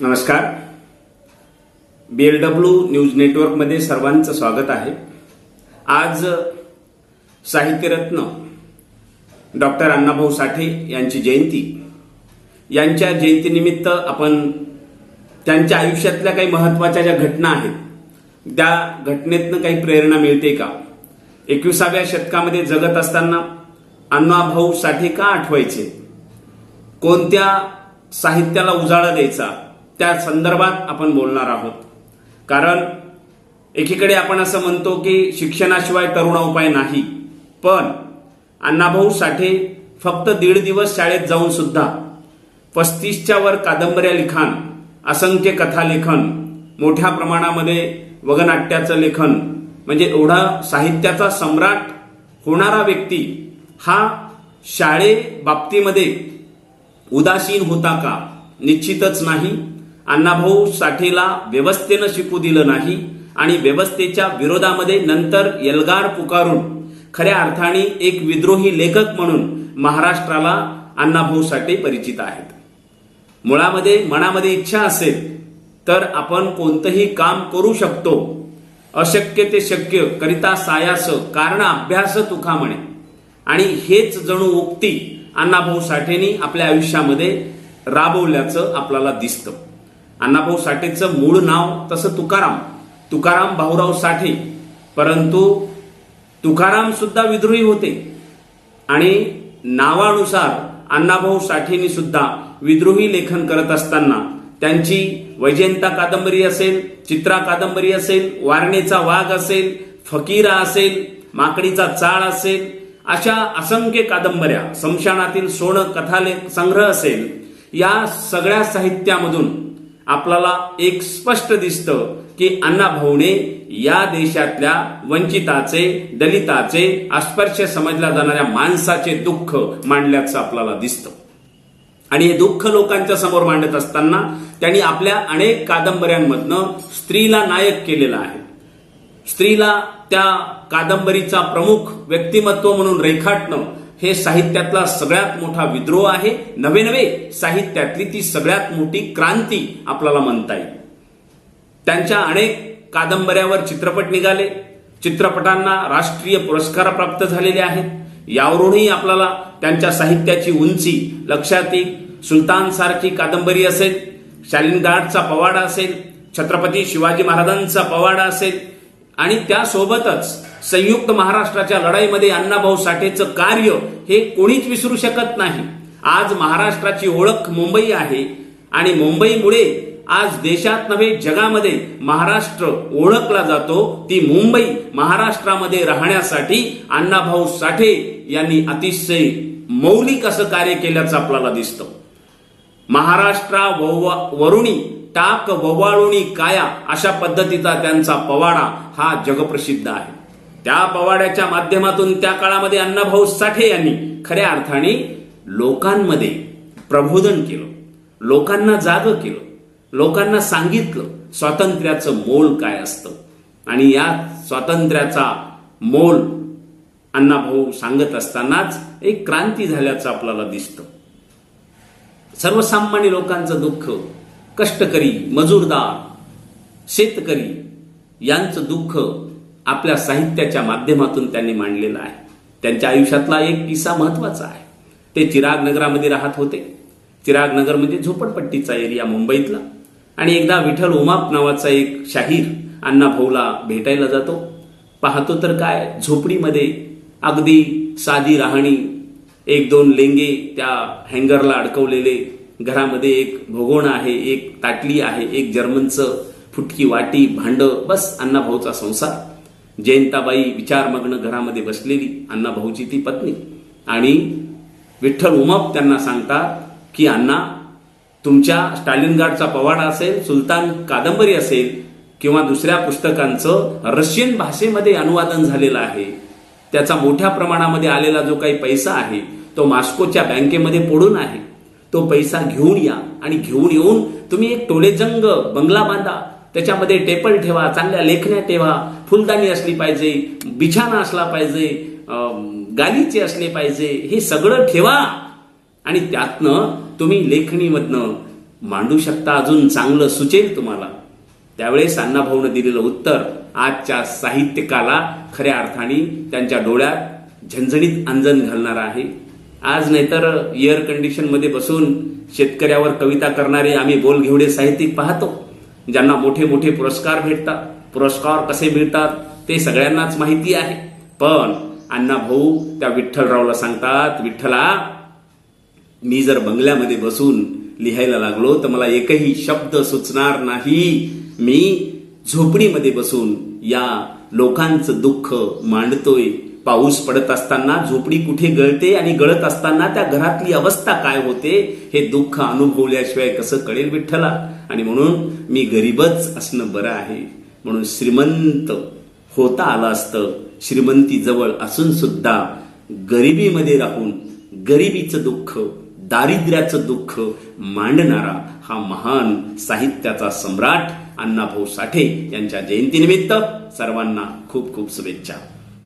नमस्कार. बी L W news नेटवर्कमध्ये सर्वांचं स्वागत आहे. आज साहित्यरत्न डॉक्टर अण्णाभाऊ साठे यांची जयंती. यांच्या जयंतीनिमित्त आपण त्यांच्या आयुष्यातल्या काही महत्त्वाच्या ज्या घटना आहेत त्या घटनेतनं काही प्रेरणा मिळते का? एकविसाव्या शतकामध्ये जगत असताना अण्णाभाऊ साठे का आठवायचे? कोणत्या साहित्याला उजाळा द्यायचा? त्या संदर्भात आपण बोलणार आहोत. कारण एकीकडे आपण असं म्हणतो की शिक्षणाशिवाय तरुणा उपाय नाही पण अण्णाभाऊ साठे फक्त दीड दिवस शाळेत जाऊन सुद्धा पस्तीसच्या वर कादंबऱ्या लिखाण असंख्य कथालेखन मोठ्या प्रमाणामध्ये वगनाट्याचं लेखन म्हणजे एवढा साहित्याचा सम्राट होणारा व्यक्ती हा शाळे बाबतीमध्ये उदासीन होता का निश्चितच नाही. अण्णाभाऊ साठेला व्यवस्थेनं शिकू दिलं नाही आणि व्यवस्थेच्या विरोधामध्ये नंतर एल्गार पुकारून खऱ्या अर्थाने एक विद्रोही लेखक म्हणून महाराष्ट्राला अण्णाभाऊ साठे परिचित आहेत. मुळामध्ये मनामध्ये इच्छा असेल तर आपण कोणतंही काम करू शकतो. अशक्य ते शक्य करिता सायास कारण अभ्यास तुका म्हणे. आणि हेच जणू उक्ती अण्णाभाऊ साठेंनी आपल्या आयुष्यामध्ये राबवल्याचं आपल्याला दिसतं. अण्णाभाऊ साठेचं मूळ नाव तसं तुकाराम. तुकाराम भाऊराव साठे. परंतु तुकाराम सुद्धा विद्रोही होते. आणि नावानुसार अण्णाभाऊ साठेंनी सुद्धा विद्रोही लेखन करत असताना त्यांची वैजयंता कादंबरी असेल चित्रा कादंबरी असेल वारणेचा वाघ असेल फकीरा असेल माकडीचा चाळ असेल अशा असंख्य कादंबऱ्या समशानातील सोनं कथालेख संग्रह असेल या सगळ्या साहित्यामधून आपल्याला एक स्पष्ट दिसतं की अण्णाभाऊने या देशातल्या वंचिताचे दलिताचे अस्पर्श समजल्या जाणाऱ्या माणसाचे दुःख मांडल्याचं आपल्याला दिसतं. आणि हे दुःख लोकांच्या समोर मांडत असताना त्यांनी आपल्या अनेक कादंबऱ्यांमधनं स्त्रीला नायक केलेला आहे. स्त्रीला त्या कादंबरीचा प्रमुख व्यक्तिमत्व म्हणून रेखाटणं हे साहित्यातला सगळ्यात मोठा विद्रोह आहे. नवे नवे साहित्यातली ती सगळ्यात मोठी क्रांती आपल्याला म्हणता येईल. त्यांच्या अनेक कादंबऱ्यावर चित्रपट निघाले. चित्रपटांना राष्ट्रीय पुरस्कार प्राप्त झालेले आहेत. यावरूनही आपल्याला त्यांच्या साहित्याची उंची लक्षात येईल. सुलतान सारखी कादंबरी असेल शालिनगाडचा पवाडा असेल छत्रपती शिवाजी महाराजांचा पवाडा असेल आणि त्यासोबतच संयुक्त महाराष्ट्राच्या लढाईमध्ये अण्णाभाऊ साठेचं कार्य हे कोणीच विसरू शकत नाही. आज महाराष्ट्राची ओळख मुंबई आहे आणि मुंबईमुळे आज देशात नव्हे जगामध्ये महाराष्ट्र ओळखला जातो. ती मुंबई महाराष्ट्रामध्ये राहण्यासाठी अण्णाभाऊ साठे यांनी अतिशय मौलिक असं कार्य केल्याचं आपल्याला दिसतं. महाराष्ट्रा वरुणी टाक ववाळुणी काया अशा पद्धतीचा त्यांचा पवाडा हा जगप्रसिद्ध आहे. त्या पवाड्याच्या माध्यमातून त्या काळामध्ये अण्णाभाऊ साठे यांनी खऱ्या अर्थाने लोकांमध्ये प्रबोधन केलं. लोकांना जाग केलं. लोकांना सांगितलं स्वातंत्र्याचं मोल काय असतं. आणि या स्वातंत्र्याचा मोल अण्णाभाऊ सांगत असतानाच एक क्रांती झाल्याचं आपल्याला दिसतं. सर्वसामान्य लोकांचं दुःख कष्टकरी मजूरदार शेतकरी यांचं दुःख आपल्या साहित्याच्या माध्यमातून त्यांनी मांडलेलं आहे. त्यांच्या आयुष्यातला एक किस्सा महत्त्वाचा आहे. ते चिराग नगरामध्ये राहत होते. चिराग नगर म्हणजे झोपडपट्टीचा एरिया मुंबईतला. आणि एकदा विठ्ठल उमाप नावाचा एक शाहीर अण्णा भाऊला भेटायला जातो. पाहतो तर काय झोपडीमध्ये अगदी साधी राहणी एक दोन लेंगे त्या हँगरला अडकवलेले घरामध्ये एक भोगोण आहे एक ताटली आहे एक जर्मनचं फुटकी वाटी भांड बस अण्णाभाऊचा संसार. जयंताबाई विचारमग्न घरामध्ये बसलेली अण्णा भाऊची ती पत्नी. आणि विठ्ठल उमप त्यांना सांगतात की अण्णा तुमच्या स्टालिनगाडचा पवाडा असेल सुलतान कादंबरी असेल किंवा दुसऱ्या पुस्तकांचं रशियन भाषेमध्ये अनुवादन झालेलं आहे. त्याचा मोठ्या प्रमाणामध्ये आलेला जो काही पैसा आहे तो मास्कोच्या बँकेमध्ये पडून आहे. तो पैसा घेऊन या आणि घेऊन येऊन तुम्ही एक टोलेजंग बंगला बांधा. त्याच्यामध्ये टेपल ठेवा चांगल्या लेखण्या ठेवा फुलदाणी असली पाहिजे बिछाना असला पाहिजे गालीचे असले पाहिजे हे सगळं ठेवा. आणि त्यातनं तुम्ही लेखणीमधनं मांडू शकता अजून चांगलं सुचेल तुम्हाला. त्यावेळेस अण्णाभाऊनं दिलेलं उत्तर आजच्या साहित्यकाला खऱ्या अर्थाने त्यांच्या डोळ्यात झणझणीत अंजन घालणार आहे. आज नाहीतर एअर कंडिशनमध्ये बसून शेतकऱ्यावर कविता करणारे आम्ही बोलघेवडे साहित्यिक पाहतो. ज्यांना मोठे मोठे पुरस्कार भेटतात. पुरस्कार कसे मिळतात ते सगळ्यांनाच माहिती आहे. पण अण्णा भाऊ त्या विठ्ठलरावला सांगतात विठ्ठला मी जर बंगल्यामध्ये बसून लिहायला लागलो तर मला एकही शब्द सुचणार नाही. मी झोपडीमध्ये बसून या लोकांचं दुःख मांडतोय. पाऊस पडत असताना झोपडी कुठे गळते आणि गळत असताना त्या घरातली अवस्था काय होते हे दुःख अनुभवल्याशिवाय कसं कळेल विठ्ठला? आणि म्हणून मी गरीबच असणं बरं आहे. म्हणून श्रीमंत होता आलं असतं. श्रीमंती जवळ असून सुद्धा गरिबीमध्ये राहून गरिबीचं दुःख दारिद्र्याचं दुःख मांडणारा हा महान साहित्याचा सम्राट अण्णाभाऊ साठे यांच्या जयंतीनिमित्त सर्वांना खूप खूप शुभेच्छा.